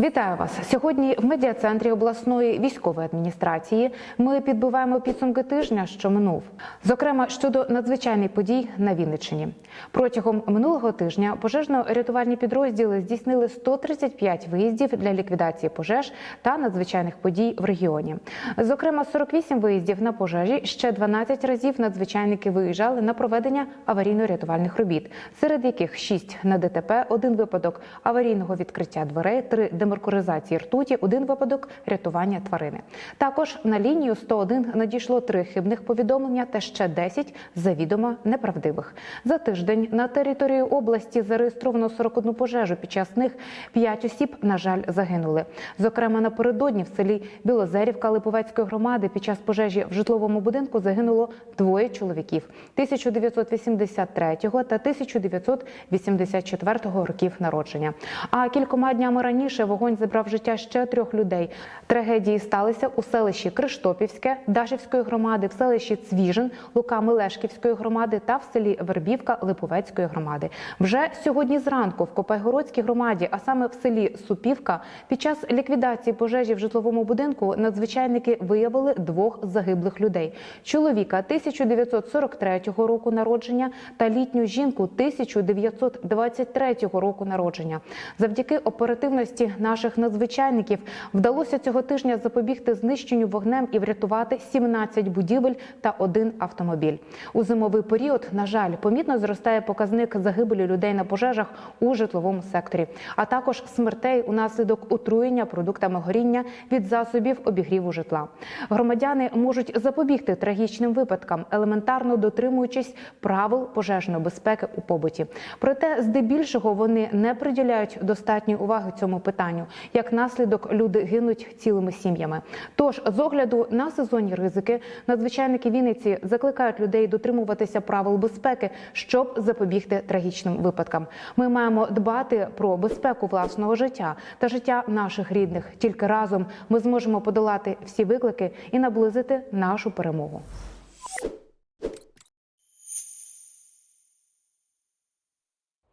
Вітаю вас сьогодні. В медіа-центрі обласної військової адміністрації ми підбиваємо підсумки тижня, що минув. Зокрема, щодо надзвичайних подій на Вінниччині. Протягом минулого тижня пожежно-рятувальні підрозділи здійснили 135 виїздів для ліквідації пожеж та надзвичайних подій в регіоні. Зокрема, 48 виїздів на пожежі. Ще 12 разів надзвичайники виїжджали на проведення аварійно-рятувальних робіт, серед яких 6 на ДТП, один випадок аварійного відкриття дверей, 3 демаркуризації ртуті, один випадок рятування тварини. Також на лінію 101 надійшло три хибних повідомлення та ще 10 завідомо неправдивих. За тиждень на території області зареєстровано 41 пожежу. Під час них 5 осіб, на жаль, загинули. Зокрема, напередодні в селі Білозерівка Липовецької громади під час пожежі в житловому будинку загинуло двоє чоловіків 1983 та 1984 років народження. А кількома днями раніше вогонь забрав життя ще трьох людей. Трагедії сталися у селищі Криштопівське, Дашівської громади, в селищі Цвіжин, Лука Мелешківської громади та в селі Вербівка Липовецької громади. Вже сьогодні зранку в Копайгородській громаді, а саме в селі Супівка, під час ліквідації пожежі в житловому будинку надзвичайники виявили двох загиблих людей: чоловіка 1943 року народження та літню жінку 1923 року народження. Завдяки оперативності наших надзвичайників вдалося цього тижня запобігти знищенню вогнем і врятувати 17 будівель та один автомобіль. У зимовий період, на жаль, помітно зростає показник загибелі людей на пожежах у житловому секторі, а також смертей унаслідок отруєння продуктами горіння від засобів обігріву житла. Громадяни можуть запобігти трагічним випадкам, елементарно дотримуючись правил пожежної безпеки у побуті. Проте, здебільшого, вони не приділяють достатньої уваги цьому питанню. Як наслідок, люди гинуть цілими сім'ями. Тож, з огляду на сезонні ризики, надзвичайники Вінниці закликають людей дотримуватися правил безпеки, щоб запобігти трагічним випадкам. Ми маємо дбати про безпеку власного життя та життя наших рідних. Тільки разом ми зможемо подолати всі виклики і наблизити нашу перемогу.